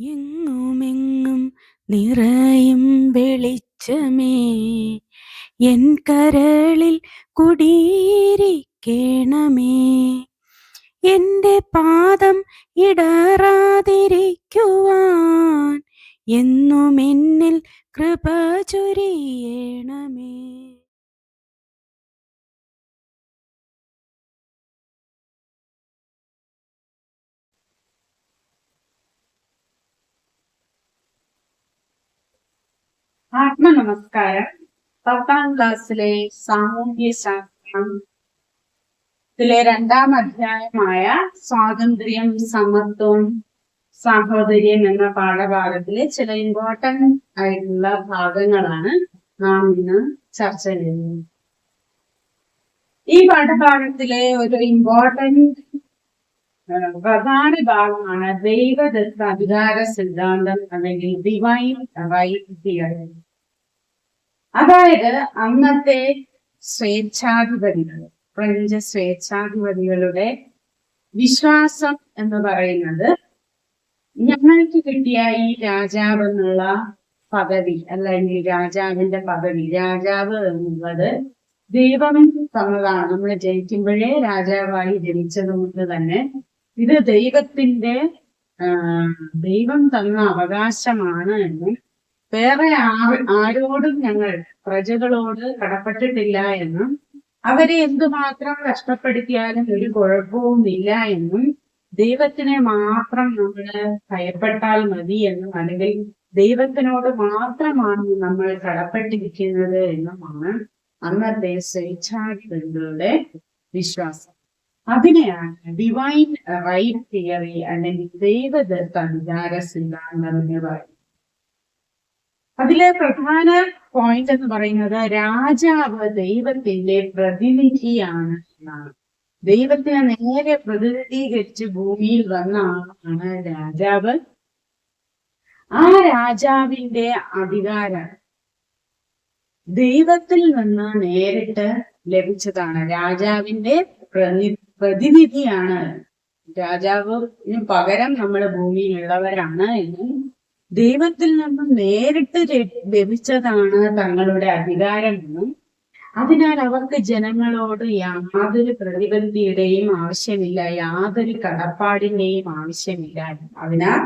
എങ്ങുമെങ്ങും നിറയും വെളിച്ചമേ. എൻ കരളിൽ കുടിയിരിക്കണമേ. എന്റെ പാദം ഇടറാതിരിക്കുവാൻ എന്നും എന്നിൽ കൃപ ചൊരിയണമേ. ആത്മനമസ്കാരം. പത്താം ക്ലാസ്സിലെ സാമൂഹ്യ ശാസ്ത്രം. ഇതിലെ രണ്ടാം അധ്യായമായ സ്വാതന്ത്ര്യം സമത്വം സാഹോദര്യം എന്ന പാഠഭാഗത്തിലെ ചില ഇമ്പോർട്ടന്റ് ആയിട്ടുള്ള ഭാഗങ്ങളാണ് നാം ഇന്ന് ചർച്ച ചെയ്യുന്നത്. ഈ പാഠഭാഗത്തിലെ ഒരു ഇമ്പോർട്ടന്റ് പ്രധാന ഭാഗമാണ് ദൈവദത്ത അധികാര സിദ്ധാന്തം അല്ലെങ്കിൽ ഡിവൈൻ റൈറ്റ് അതായത് അന്നത്തെ സ്വേച്ഛാധിപതികൾ ഫ്രഞ്ച് സ്വേച്ഛാധിപതികളുടെ വിശ്വാസം എന്ന് പറയുന്നത് ഞങ്ങൾക്ക് കിട്ടിയ ഈ രാജാവ് എന്നുള്ള പദവി അല്ലെങ്കിൽ രാജാവിന്റെ പദവി രാജാവ് എന്നുള്ളത് ദൈവം തന്നതാണ്. നമ്മൾ ജനിക്കുമ്പോഴേ രാജാവായി ജനിച്ചത് കൊണ്ട് തന്നെ ഇത് ദൈവത്തിന്റെ ദൈവം തന്ന അവകാശമാണ് എന്ന് വേറെ ആരോടും ഞങ്ങൾ പ്രജകളോട് കടപ്പെട്ടിട്ടില്ല എന്നും അവരെ എന്തുമാത്രം കഷ്ടപ്പെടുത്തിയാലും ഒരു കുഴപ്പവും ഇല്ല എന്നും ദൈവത്തിനെ മാത്രം നമ്മൾ ഭയപ്പെട്ടാൽ മതി എന്നും അല്ലെങ്കിൽ ദൈവത്തിനോട് മാത്രമാണ് നമ്മൾ കടപ്പെട്ടിരിക്കുന്നത് എന്നുമാണ് അന്നത്തെ സ്വേച്ഛാധിപതികളുടെ വിശ്വാസം. അതിനെയാണ് ഡിവൈൻ റൈറ്റ് തിയറി അല്ലെങ്കിൽ ദൈവദത്ത വിചാര സിദ്ധാന്തം എന്ന് അതിലെ പ്രധാന പോയിന്റ് എന്ന് പറയുന്നത് രാജാവ് ദൈവത്തിന്റെ പ്രതിനിധിയാണ് എന്നാണ്. ദൈവത്തിനെ നേരെ പ്രതിനിധീകരിച്ച് ഭൂമിയിൽ വന്ന ആളാണ് രാജാവ്. ആ രാജാവിന്റെ അധികാരം ദൈവത്തിൽ നിന്ന് നേരിട്ട് ലഭിച്ചതാണ്. രാജാവിന്റെ പ്രതിനിധിയാണ്. രാജാവിന് പകരം നമ്മൾ ഭൂമിയിലുള്ളവരാണ് എന്നും ദൈവത്തിൽ നിന്നും നേരിട്ട് ലഭിച്ചതാണ് തങ്ങളുടെ അധികാരമെന്നും. അതിനാൽ അവർക്ക് ജനങ്ങളോട് യാതൊരു പ്രതിബന്ധിയുടെയും ആവശ്യമില്ല യാതൊരു കടപ്പാടിന്റെയും ആവശ്യമില്ല. അതിനാൽ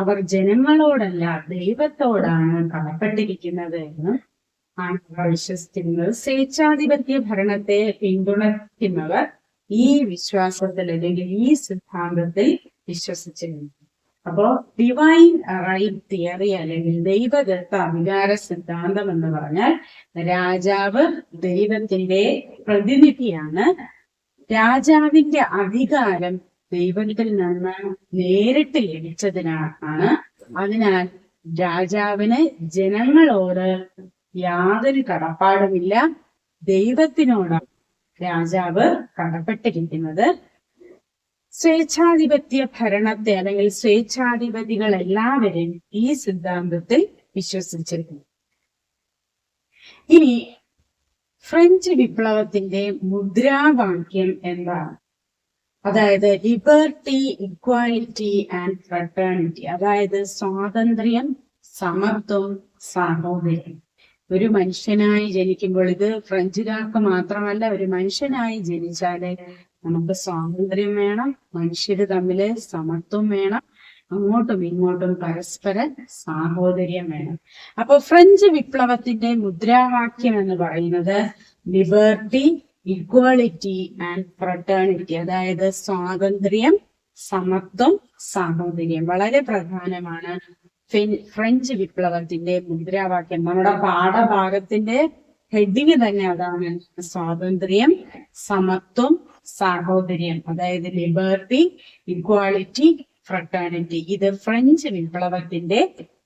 അവർ ജനങ്ങളോടല്ല ദൈവത്തോടാണ് കടപ്പെട്ടിരിക്കുന്നത് എന്ന് ആണ് വിശ്വസിക്കുന്നത്. സ്വേച്ഛാധിപത്യ ഭരണത്തെ പിന്തുണയ്ക്കുന്നവർ ഈ വിശ്വാസത്തിൽ അല്ലെങ്കിൽ ഈ സിദ്ധാന്തത്തിൽ വിശ്വസിച്ചിരുന്നു. അപ്പോ ഡിവൈൻ റൈറ്റ് തിയറി അല്ലെങ്കിൽ ദൈവദത്ത അധികാര സിദ്ധാന്തം എന്ന് പറഞ്ഞാൽ രാജാവ് ദൈവത്തിന്റെ പ്രതിനിധിയാണ്. രാജാവിന്റെ അധികാരം ദൈവത്തിൽ നിന്ന് നേരിട്ട് ലഭിച്ചതിനാണ് അതിനാൽ രാജാവിന് ജനങ്ങളോട് യാതൊരു കടപ്പാടുമില്ല. ദൈവത്തിനോടാണ് രാജാവ് കടപ്പെട്ടിരിക്കുന്നത് സ്വേച്ഛാധിപത്യ ഭരണത്തെ അല്ലെങ്കിൽ സ്വേച്ഛാധിപതികൾ എല്ലാവരും ഈ സിദ്ധാന്തത്തിൽ വിശ്വസിച്ചിരിക്കുന്നു. ഇനി ഫ്രഞ്ച് വിപ്ലവത്തിന്റെ മുദ്രാവാക്യം എന്താണ് അതായത് ലിബർട്ടി ഇക്വാലിറ്റി ആൻഡ് ഫ്രട്ടേണിറ്റി അതായത് സ്വാതന്ത്ര്യം സമത്വം സാഹോദര്യം ഒരു മനുഷ്യനായി ജനിക്കുമ്പോൾ ഇത് ഫ്രഞ്ചുകാർക്ക് മാത്രമല്ല ഒരു മനുഷ്യനായി ജനിച്ചാൽ നമുക്ക് സ്വാതന്ത്ര്യം വേണം മനുഷ്യര് തമ്മിൽ സമത്വം വേണം അങ്ങോട്ടും ഇങ്ങോട്ടും പരസ്പര സാഹോദര്യം വേണം. അപ്പൊ ഫ്രഞ്ച് വിപ്ലവത്തിന്റെ മുദ്രാവാക്യം എന്ന് പറയുന്നത് ലിബർട്ടി ഇക്വാളിറ്റി ആൻഡ് ഫ്രട്ടേണിറ്റി അതായത് സ്വാതന്ത്ര്യം സമത്വം സാഹോദര്യം വളരെ പ്രധാനമാണ് ഫ്രഞ്ച് വിപ്ലവത്തിന്റെ മുദ്രാവാക്യം. നമ്മുടെ പാഠഭാഗത്തിന്റെ ഹെഡിങ് തന്നെ അതാണ്. സ്വാതന്ത്ര്യം സമത്വം സാഹോദര്യം. അതായത് ലിബർട്ടി ഇക്വാളിറ്റി ഫ്രട്ടേണിറ്റി. ഇത് ഫ്രഞ്ച് വിപ്ലവത്തിന്റെ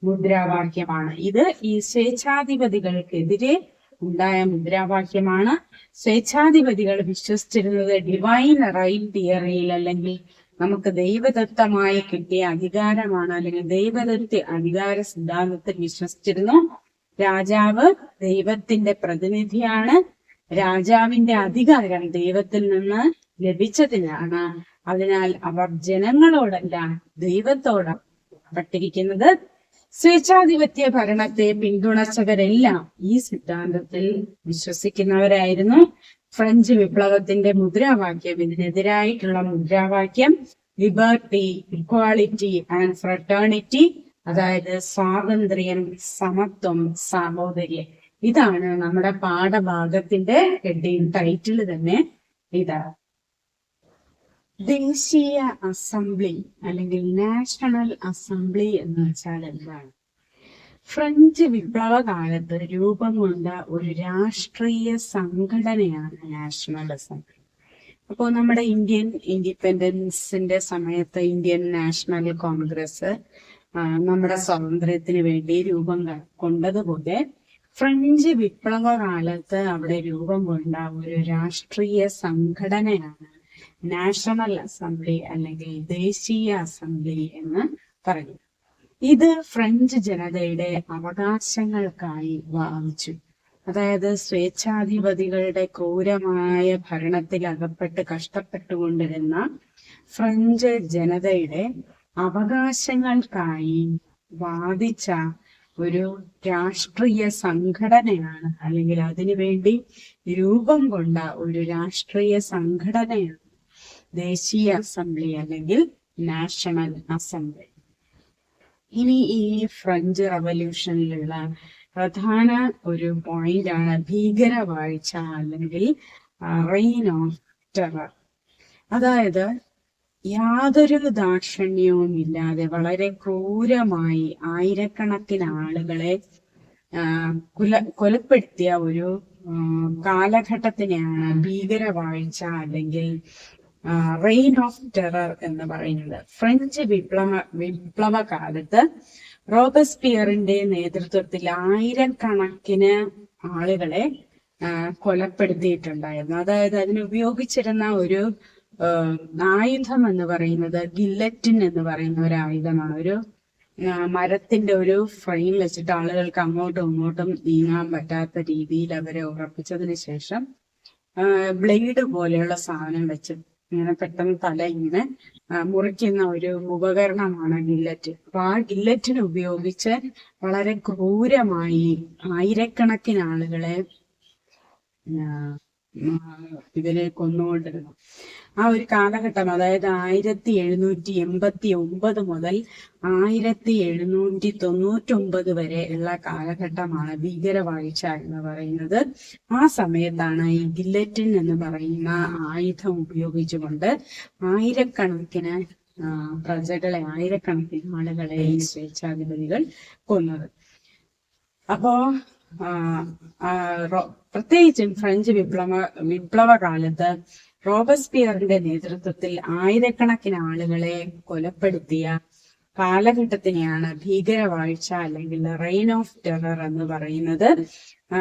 മുദ്രാവാക്യമാണ്. ഇത് ഈ സ്വേച്ഛാധിപതികൾക്കെതിരെ ഉണ്ടായ മുദ്രാവാക്യമാണ്. സ്വേച്ഛാധിപതികൾ വിശ്വസിച്ചിരുന്നത് ഡിവൈൻ റൈറ്റ് തിയറിയിൽ അല്ലെങ്കിൽ നമുക്ക് ദൈവദത്തമായി കിട്ടിയ അധികാരമാണ് അല്ലെങ്കിൽ ദൈവദത്ത അധികാര സിദ്ധാന്തത്തിൽ വിശ്വസിച്ചിരുന്നു. രാജാവ് ദൈവത്തിന്റെ പ്രതിനിധിയാണ്. രാജാവിന്റെ അധികാരം ദൈവത്തിൽ നിന്ന് ലഭിച്ചതിനാണ്. അതിനാൽ അവർ ജനങ്ങളോടല്ല ദൈവത്തോടാണ് പെട്ടിരിക്കുന്നത് സ്വേച്ഛാധിപത്യ ഭരണത്തെ പിന്തുണച്ചവരെല്ലാം ഈ സിദ്ധാന്തത്തിൽ വിശ്വസിക്കുന്നവരായിരുന്നു. ഫ്രഞ്ച് വിപ്ലവത്തിന്റെ മുദ്രാവാക്യം ഇതിനെതിരായിട്ടുള്ള മുദ്രാവാക്യം ലിബർട്ടി ഇക്വാളിറ്റി ആൻഡ് ഫ്രട്ടേണിറ്റി അതായത് സ്വാതന്ത്ര്യം സമത്വം സാഹോദര്യം. ഇതാണ് നമ്മുടെ പാഠഭാഗത്തിന്റെ ഹെഡിങ് ടൈറ്റിൽ തന്നെ ഇതാ. ദേശീയ അസംബ്ലി അല്ലെങ്കിൽ നാഷണൽ അസംബ്ലി എന്ന് വെച്ചാൽ എന്താണ്? ഫ്രഞ്ച് വിപ്ലവകാലത്ത് രൂപം കൊണ്ട ഒരു രാഷ്ട്രീയ സംഘടനയാണ് നാഷണൽ അസംബ്ലി അപ്പോൾ നമ്മുടെ ഇന്ത്യൻ ഇൻഡിപെൻഡൻസിന്റെ സമയത്ത് ഇന്ത്യൻ നാഷണൽ കോൺഗ്രസ് നമ്മുടെ സ്വാതന്ത്ര്യത്തിന് വേണ്ടി രൂപം കൊണ്ടതുപോലെ ഫ്രഞ്ച് വിപ്ലവകാലത്ത് അവിടെ രൂപം കൊണ്ട ഒരു രാഷ്ട്രീയ സംഘടനയാണ് നാഷണൽ അസംബ്ലി അല്ലെങ്കിൽ ദേശീയ അസംബ്ലി എന്ന് പറയും ഇത് ഫ്രഞ്ച് ജനതയുടെ അവകാശങ്ങൾക്കായി വാങ്ങിച്ചു. അതായത് സ്വേച്ഛാധിപതികളുടെ ക്രൂരമായ ഭരണത്തിൽ അകപ്പെട്ട് കഷ്ടപ്പെട്ടുകൊണ്ടിരുന്ന ഫ്രഞ്ച് ജനതയുടെ അവകാശങ്ങൾക്കായി വാദിച്ച ഒരു രാഷ്ട്രീയ സംഘടനയാണ് അല്ലെങ്കിൽ അതിനുവേണ്ടി രൂപം കൊണ്ട ഒരു രാഷ്ട്രീയ സംഘടനയാണ് ദേശീയ അസംബ്ലി അല്ലെങ്കിൽ നാഷണൽ അസംബ്ലി. ഇനി ഈ ഫ്രഞ്ച് റവല്യൂഷനിലുള്ള പ്രധാന ഒരു പോയിന്റ് ആണ് ഭീകരവാഴ്ച അല്ലെങ്കിൽ റെയിൻ ഓഫ് ടെറർ അതായത് യാതൊരു ദാക്ഷിണ്യവും ഇല്ലാതെ വളരെ ക്രൂരമായി ആയിരക്കണക്കിന് ആളുകളെ കുല കൊലപ്പെടുത്തിയ ഒരു കാലഘട്ടത്തിനെയാണ് ഭീകരവാഴ്ച അല്ലെങ്കിൽ റെയിൻ ഓഫ് ടെറർ എന്ന് പറയുന്നത്. ഫ്രഞ്ച് വിപ്ലവ വിപ്ലവ കാലത്ത് റോബസ്പിയറിന്റെ നേതൃത്വത്തിൽ ആയിരക്കണക്കിന് ആളുകളെ കൊലപ്പെടുത്തിയിട്ടുണ്ടായിരുന്നു. അതായത് അതിന് ഉപയോഗിച്ചിരുന്ന ഒരു ആയുധം എന്ന് പറയുന്നത് ഗില്ലറ്റിൻ എന്ന് പറയുന്ന ഒരു ആയുധമാണ്. ഒരു മരത്തിന്റെ ഒരു ഫ്രെയിം വെച്ചിട്ട് ആളുകൾക്ക് അങ്ങോട്ടും ഇങ്ങോട്ടും നീങ്ങാൻ പറ്റാത്ത രീതിയിൽ അവരെ ഉറപ്പിച്ചതിന് ശേഷം ബ്ലേഡ് പോലെയുള്ള സാധനം വെച്ച് ഇങ്ങനെ പെട്ടെന്ന് തല ഇങ്ങനെ മുറിക്കുന്ന ഒരു ഉപകരണമാണ് ഗില്ലറ്റ്. അപ്പൊ ആ ഗില്ലറ്റിനെ ഉപയോഗിച്ച് വളരെ ക്രൂരമായി ആയിരക്കണക്കിന് ആളുകളെ ഇവരെ കൊന്നുകൊണ്ടിരുന്നു ആ ഒരു കാലഘട്ടം അതായത് ആയിരത്തി എഴുന്നൂറ്റി എൺപത്തി ഒമ്പത് മുതൽ ആയിരത്തി എഴുന്നൂറ്റി തൊണ്ണൂറ്റി ഒമ്പത് വരെ ഉള്ള കാലഘട്ടമാണ് ഭീകരവാഴ്ച എന്ന് പറയുന്നത്. ആ സമയത്താണ് ഈ ഗില്ലറ്റിൻ എന്ന് പറയുന്ന ആയുധം ഉപയോഗിച്ചുകൊണ്ട് ആയിരക്കണക്കിന് പ്രജകളെ ആയിരക്കണക്കിന് ആളുകളെ ഈ സ്വേച്ഛാധിപതികൾ കൊന്നത്. അപ്പോ പ്രത്യേകിച്ചും ഫ്രഞ്ച് വിപ്ലവ വിപ്ലവ കാലത്ത് റോബസ്പിയറിന്റെ നേതൃത്വത്തിൽ ആയിരക്കണക്കിന് ആളുകളെ കൊലപ്പെടുത്തിയ കാലഘട്ടത്തിനെയാണ് ഭീകരവാഴ്ച അല്ലെങ്കിൽ റെയിൻ ഓഫ് ടെറർ എന്ന് പറയുന്നത്.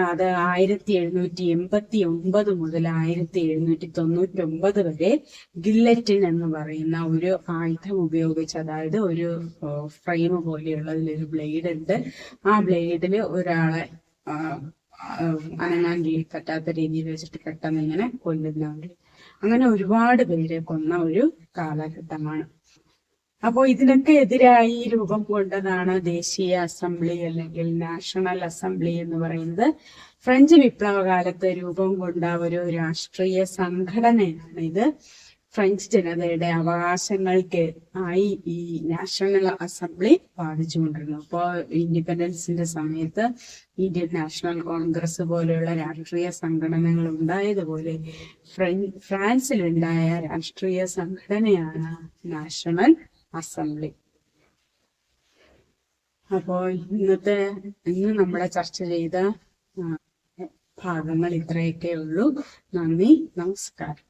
അത് ആയിരത്തി എഴുന്നൂറ്റി എൺപത്തി ഒമ്പത് മുതൽ ആയിരത്തി എഴുന്നൂറ്റി തൊണ്ണൂറ്റി ഒമ്പത് വരെ ഗില്ലറ്റിൻ എന്ന് പറയുന്ന ഒരു ആയുധം ഉപയോഗിച്ച് അതായത് ഒരു ഫ്രെയിം പോലെയുള്ളതിൽ ഒരു ബ്ലേഡ് ഉണ്ട് ആ ബ്ലേഡിൽ ഒരാളെ അനങ്ങാൻ പറ്റാത്ത രീതിയിൽ വെച്ചിട്ട് പെട്ടെന്ന് ഇങ്ങനെ കൊല്ലുന്നവര്. അങ്ങനെ ഒരുപാട് പേരെ കൊന്ന ഒരു കാലഘട്ടമാണ്. അപ്പോ ഇതിനൊക്കെ എതിരായി രൂപം കൊണ്ടതാണ് ദേശീയ അസംബ്ലി അല്ലെങ്കിൽ നാഷണൽ അസംബ്ലി എന്ന് പറയുന്നത്. ഫ്രഞ്ച് വിപ്ലവകാലത്ത് രൂപം കൊണ്ട ഒരു രാഷ്ട്രീയ സംഘടനയാണ് ഇത്. ഫ്രഞ്ച് ജനതയുടെ അവകാശങ്ങൾക്ക് ആയി ഈ നാഷണൽ അസംബ്ലി വാദിച്ചുകൊണ്ടിരുന്നു അപ്പോൾ ഇൻഡിപെൻഡൻസിന്റെ സമയത്ത് ഇന്ത്യൻ നാഷണൽ കോൺഗ്രസ് പോലെയുള്ള രാഷ്ട്രീയ സംഘടനകൾ ഉണ്ടായതുപോലെ ഫ്രാൻസിലുണ്ടായ രാഷ്ട്രീയ സംഘടനയാണ് നാഷണൽ അസംബ്ലി. അപ്പോൾ ഇന്നത്തെ ഇന്ന് നമ്മളെ ചർച്ച ചെയ്ത ഭാഗങ്ങൾ ഇത്രയൊക്കെ ഉള്ളൂ. നന്ദി നമസ്കാരം.